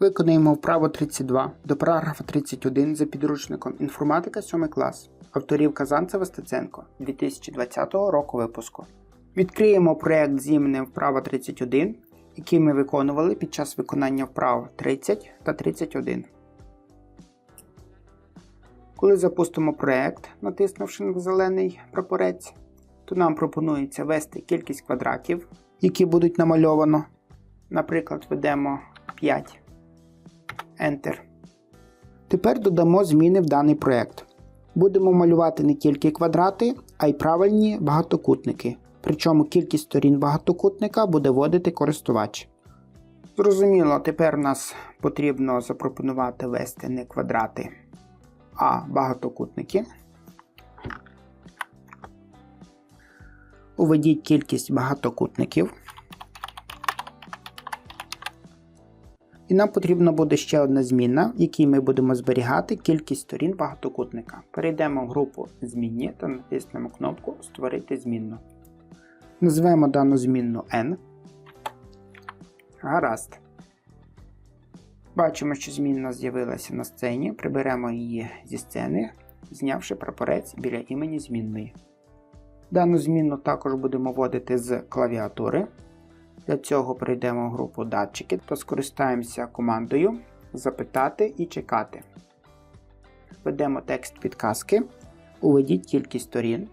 Виконуємо вправо 32 до параграфа 31 за підручником Інформатика 7 клас авторів Казанцева Стеценко 2020 року випуску. Відкриємо проєкт з іменем вправо 31, який ми виконували під час виконання вправ 30 та 31. Коли запустимо проєкт, натиснувши на зелений прапорець, то нам пропонується ввести кількість квадратів, які будуть намальовано. Наприклад, введемо 5. Enter. Тепер додамо зміни в даний проєкт. Будемо малювати не тільки квадрати, а й правильні багатокутники. Причому кількість сторін багатокутника буде вводити користувач. Зрозуміло, тепер нас потрібно запропонувати ввести не квадрати, а багатокутники. Уведіть кількість багатокутників. І нам потрібна буде ще одна зміна, в якій ми будемо зберігати кількість сторін багатокутника. Перейдемо в групу Змінні та натиснемо кнопку Створити змінну. Назвемо дану змінну N. Гаразд. Бачимо, що змінна з'явилася на сцені. Приберемо її зі сцени, знявши прапорець біля імені змінної. Дану змінну також будемо вводити з клавіатури. Для цього перейдемо в групу датчики та скористаємося командою Запитати і чекати. Введемо текст підказки. Уведіть кількість сторін.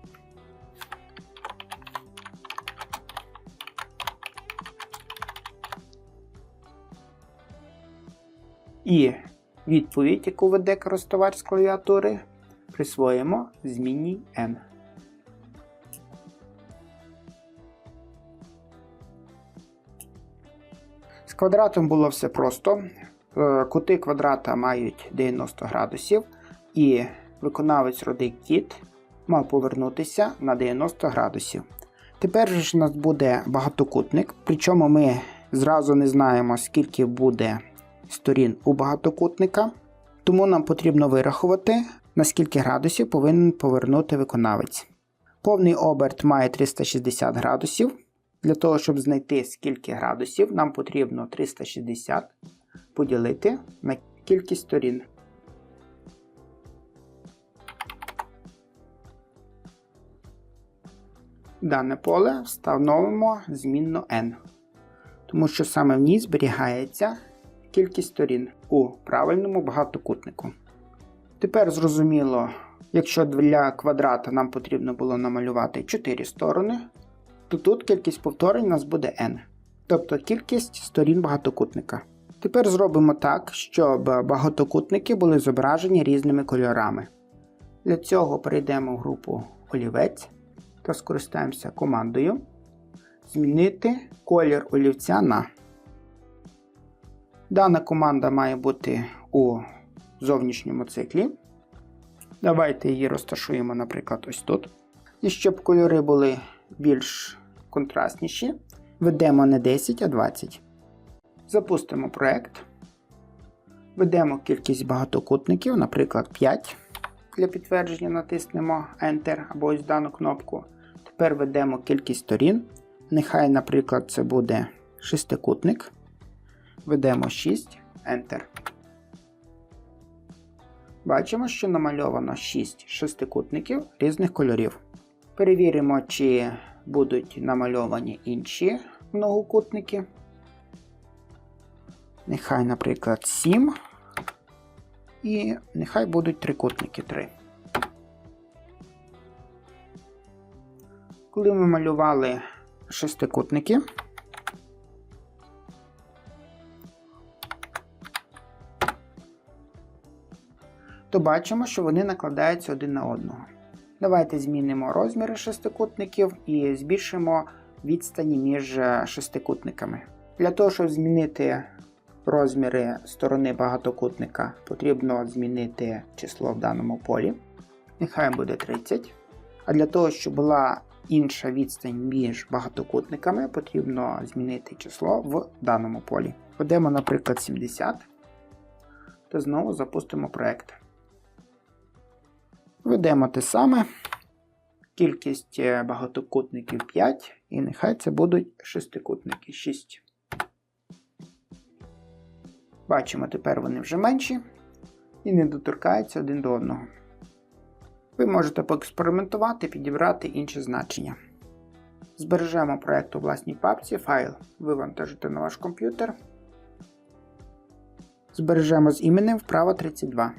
І відповідь, яку веде користувач з клавіатури, присвоїмо змінній N. квадратом було все просто. Е, Кути квадрата мають 90 градусів, і виконавець роди кіт мав повернутися на 90 градусів. Тепер ж у нас буде багатокутник, причому ми зразу не знаємо, скільки буде сторін у багатокутника, тому нам потрібно вирахувати, на скільки градусів повинен повернути виконавець. Повний оберт має 360 градусів. Для того, щоб знайти скільки градусів, нам потрібно 360 поділити на кількість сторін. Дане поле встановимо змінно n, тому що саме в ній зберігається кількість сторін у правильному багатокутнику. Тепер зрозуміло, якщо для квадрата нам потрібно було намалювати 4 сторони, то тут кількість повторень у нас буде n, тобто кількість сторін багатокутника. Тепер зробимо так, щоб багатокутники були зображені різними кольорами. Для цього перейдемо в групу олівець та скористаємося командою Змінити колір олівця на. Дана команда має бути у зовнішньому циклі. Давайте її розташуємо, наприклад, ось тут. І щоб кольори були більш контрастніші, ведемо не 10, а 20. Запустимо проект. Ведемо кількість багатокутників, наприклад, 5. Для підтвердження натиснемо Enter або ось дану кнопку. Тепер ведемо кількість сторін. Нехай, наприклад, це буде шестикутник. Ведемо 6, Enter. Бачимо, що намальовано 6 шестикутників різних кольорів. Перевіримо, чи будуть намальовані інші многокутники. Нехай, наприклад, 7. І нехай будуть трикутники 3. Коли ми малювали шестикутники, то бачимо, що вони накладаються один на одного. Давайте змінимо розміри шестикутників і збільшимо відстані між шестикутниками. Для того, щоб змінити розміри сторони багатокутника, потрібно змінити число в даному полі. Нехай буде 30. А для того, щоб була інша відстань між багатокутниками, потрібно змінити число в даному полі. Введемо, наприклад, 70, та знову запустимо проект. Ведемо те саме. Кількість багатокутників 5, і нехай це будуть шестикутники 6. Бачимо, тепер вони вже менші і не доторкаються один до одного. Ви можете поекспериментувати, підібрати інші значення. Збережемо проєкт у власній папці, файл вивантажити на ваш комп'ютер. Збережемо з іменем вправо 32.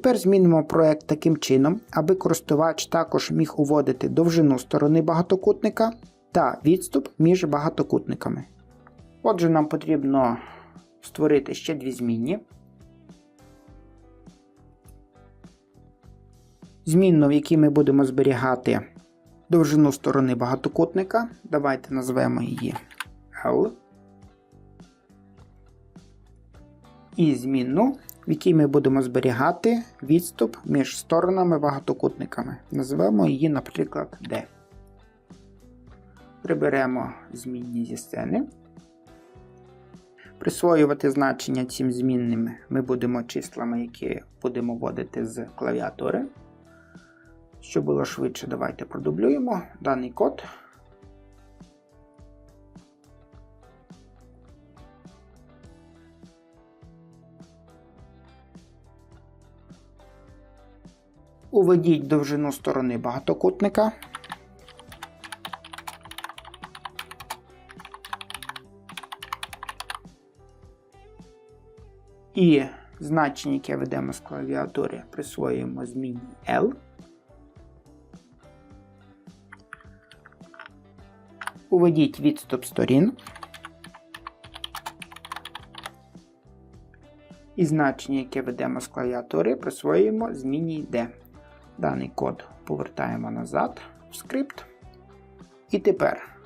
Тепер змінимо проект таким чином, аби користувач також міг уводити довжину сторони багатокутника та відступ між багатокутниками. Отже, нам потрібно створити ще дві змінні. Змінну, в якій ми будемо зберігати довжину сторони багатокутника. Давайте назвемо її L. І змінну, в якій ми будемо зберігати відступ між сторонами багатокутниками. Назвемо її, наприклад, D. Приберемо змінні зі сцени. Присвоювати значення цим змінним ми будемо числами, які будемо вводити з клавіатури. Щоб було швидше, давайте продублюємо даний код. Уведіть довжину сторони багатокутника. І значення, яке ведемо з клавіатури, присвоюємо зміні L. Уведіть відступ сторін. І значення, яке ведемо з клавіатури, присвоюємо зміні D. Даний код повертаємо назад в скрипт. І тепер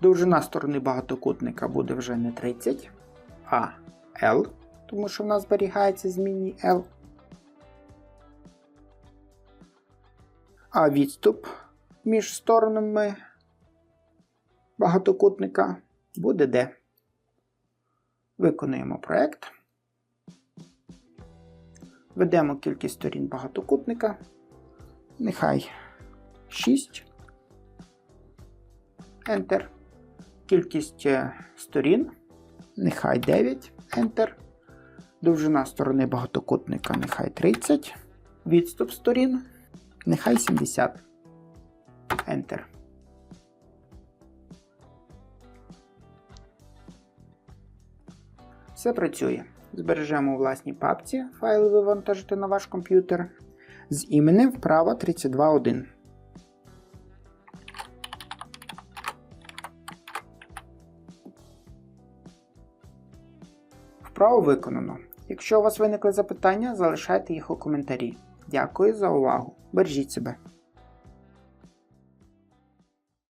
довжина сторони багатокутника буде вже не 30, а L, тому що в нас зберігається змінні L. А відступ між сторонами багатокутника буде D. Виконуємо проект. Ведемо кількість сторін багатокутника. Нехай 6. Enter. Кількість е, сторін. Нехай 9. Enter. Довжина сторони багатокутника нехай 30. Відступ сторін. Нехай 70. Enter. Все працює. Збережемо у власній папці файли вивантажити на ваш комп'ютер з іменем вправо 32.1. Вправо виконано. Якщо у вас виникли запитання, залишайте їх у коментарі. Дякую за увагу. Бережіть себе.